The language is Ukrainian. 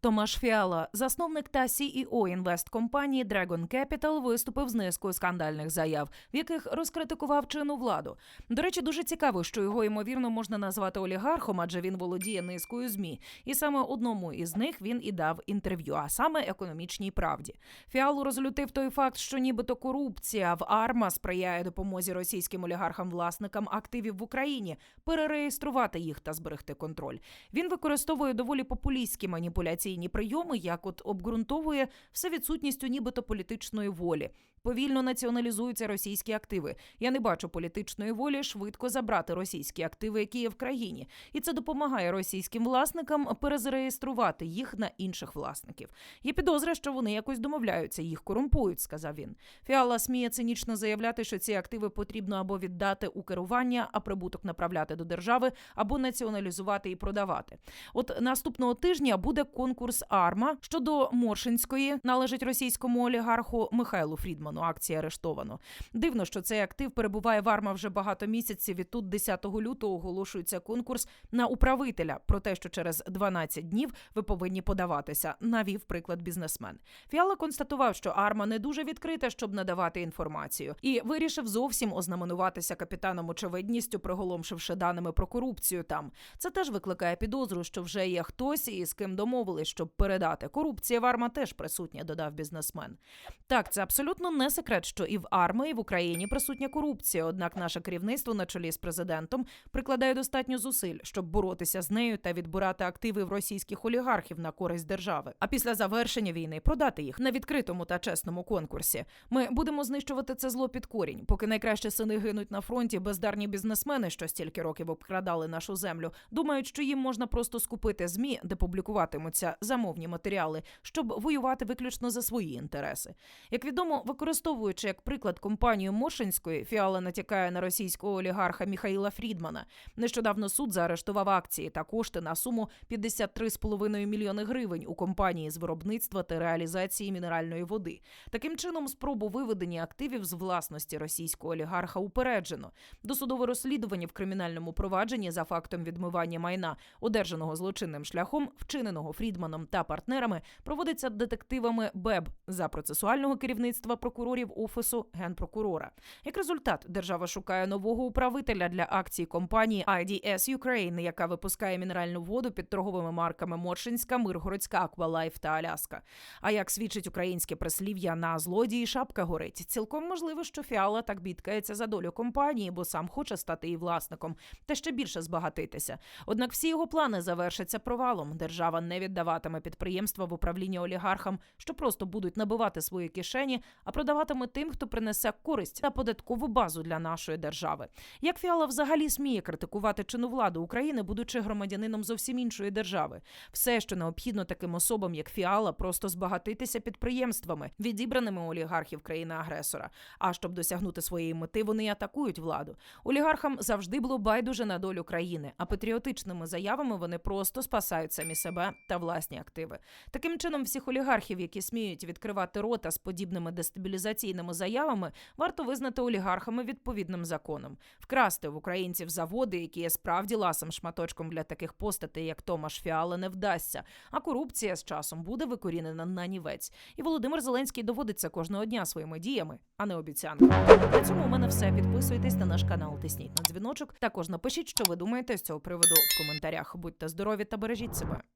Томаш Фіала, засновник та CEO інвесткомпанії Dragon Capital, виступив з низкою скандальних заяв, в яких розкритикував чинну владу. До речі, дуже цікаво, що його ймовірно можна назвати олігархом, адже він володіє низкою змі. І саме одному із них він і дав інтерв'ю, а саме економічній правді. Фіалу розлютив той факт, що нібито корупція в АРМА сприяє допомозі російським олігархам-власникам активів в Україні перереєструвати їх та зберегти контроль. Він використовує доволі популістські маніпуляційні прийоми, як от обґрунтовує все відсутністю нібито політичної волі. Повільно націоналізуються російські активи. Я не бачу політичної волі швидко забрати російські активи, які є в країні, і це допомагає російським власникам перезареєструвати їх на інших власників. Є підозра, що вони якось домовляються, їх корумпують, сказав він. Фіала сміє цинічно заявляти, що ці активи потрібно або віддати у керування, а прибуток направляти до держави, або націоналізувати і продавати. От наступного тижня буде конкурс Арма щодо Моршинської, належить російському олігарху Михайлу Фрідману. Акції арештовано. Дивно, що цей актив перебуває в Арма вже багато місяців. І тут 10 лютого оголошується конкурс на управителя про те, що через 12 днів ви повинні подаватися. Навів приклад бізнесмен. Фіала констатував, що Арма не дуже відкрита, щоб надавати інформацію, і вирішив зовсім ознаменуватися капітаном очевидністю, приголомшивши даними про корупцію. Там це теж викликає підозру, що вже є хтось і з ким домовились, щоб передати. Корупція в Арма теж присутня, додав бізнесмен. Так, це абсолютно не секрет, що і в армії в Україні присутня корупція. Однак наше керівництво на чолі з президентом прикладає достатньо зусиль, щоб боротися з нею та відбирати активи в російських олігархів на користь держави. А після завершення війни продати їх на відкритому та чесному конкурсі. Ми будемо знищувати це зло під корінь, поки найкращі сини гинуть на фронті. Бездарні бізнесмени, що стільки років обкрадали нашу землю, думають, що їм можна просто скупити змі, де публікуватимуться замовні матеріали, щоб воювати виключно за свої інтереси. Як відомо, використовуючи як приклад компанію Мошинської, Фіала натякає на російського олігарха Міхаїла Фрідмана. Нещодавно суд заарештував акції та кошти на суму 53,5 мільйони гривень у компанії з виробництва та реалізації мінеральної води. Таким чином, спробу виведення активів з власності російського олігарха упереджено. Досудове розслідування в кримінальному провадженні за фактом відмивання майна, одержаного злочинним шляхом, вчиненого Фрідманом та партнерами, проводиться детективами БЕБ за процесуального керівництва прокурорів офісу генпрокурора. Як результат, держава шукає нового управителя для акцій компанії IDS Ukraine, яка випускає мінеральну воду під торговими марками Моршинська, Миргородська, Аквалайф та Аляска. А як свідчить українське прислів'я на злодії шапка горить, цілком можливо, що Фіала так бідкається за долю компанії, бо сам хоче стати її власником та ще більше збагатитися. Однак всі його плани завершаться провалом. Держава не віддаватиме підприємства в управління олігархам, що просто будуть набивати свої кишені, а продаватиме тим, хто принесе користь та податкову базу для нашої держави. Як Фіала взагалі сміє критикувати чину владу України, будучи громадянином зовсім іншої держави? Все, що необхідно таким особам, як Фіала, просто збагатитися підприємствами, відібраними олігархів країни-агресора. А щоб досягнути своєї мети, вони атакують владу. Олігархам завжди було байдуже на долю країни, а патріотичними заявами вони просто спасають самі себе та власні активи. Таким чином, всіх олігархів, які сміють відкривати рота з подібними дестабілізаційними заявами, варто визнати олігархами відповідним законом, вкрасти в українців заводи, які є справді ласим шматочком для таких постатей, як Томаш Фіала, не вдасться. А корупція з часом буде викорінена на нівець. І Володимир Зеленський доводиться кожного дня своїми діями, а не обіцянками. На цьому у мене все. Підписуйтесь на наш канал, тисніть на дзвіночок. Також напишіть, що ви думаєте з цього приводу в коментарях. Будьте здорові та бережіть себе.